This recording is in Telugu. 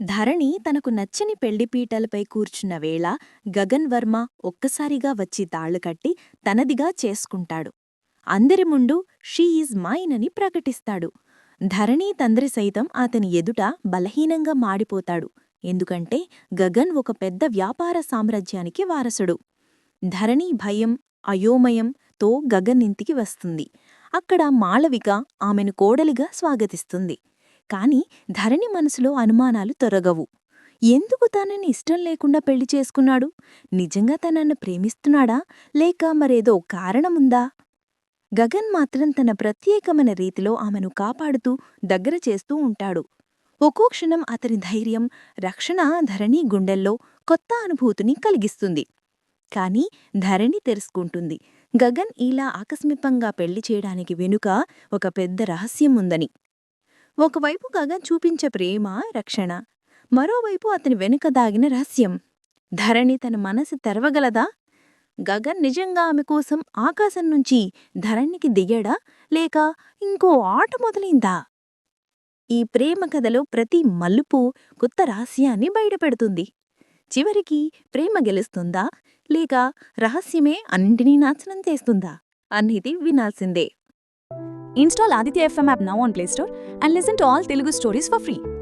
ధరణి తనకు నచ్చని పెళ్ళిపీటలపై కూర్చున్న వేళ గగన్ వర్మ ఒక్కసారిగా వచ్చి తాళ్ళు కట్టి తనదిగా చేసుకుంటాడు. అందరి ముందు షీ ఈజ్ మైన్ అని ప్రకటిస్తాడు. ధరణి తండ్రి సైతం అతని ఎదుట బలహీనంగా మాడిపోతాడు. ఎందుకంటే గగన్ ఒక పెద్ద వ్యాపార సామ్రాజ్యానికి వారసుడు. ధరణి భయం అయోమయంతో గగన్ ఇంటికి వస్తుంది. అక్కడ మాళవిక ఆమెను కోడలిగా స్వాగతిస్తుంది. కాని ధరణి మనసులో అనుమానాలు తొరగవు. ఎందుకు తనని ఇష్టం లేకుండా పెళ్ళి చేసుకున్నాడు? నిజంగా తనన్ను ప్రేమిస్తున్నాడా? లేక మరేదో కారణముందా? గగన్ మాత్రం తన ప్రత్యేకమైన రీతిలో ఆమెను కాపాడుతూ దగ్గర చేస్తూ ఉంటాడు. ఒక్కో క్షణం అతని ధైర్యం రక్షణ ధరణి గుండెల్లో కొత్త అనుభూతిని కలిగిస్తుంది. కాని ధరణి తెలుసుకుంటుంది గగన్ ఇలా ఆకస్మికంగా పెళ్ళి చేయడానికి వెనుక ఒక పెద్ద రహస్యం ఉందని. ఒకవైపు గగన్ చూపించే ప్రేమ రక్షణ. మరోవైపు అతని వెనుక దాగిన రహస్యం. ధరణి తన మనసు తెరవగలదా? గగన్ నిజంగా ఆమె కోసం ఆకాశం నుంచి ధరణికి దిగాడా? లేక ఇంకో ఆట మొదలైందా? ఈ ప్రేమ కథలో ప్రతి మలుపు కొత్త రహస్యాన్ని బయటపెడుతుంది. చివరికి ప్రేమ గెలుస్తుందా? లేక రహస్యమే అన్నింటినీ నాశనం చేస్తుందా? అనేది వినాల్సిందే. Install Aditya FM app now on Play Store and listen to all Telugu stories for free.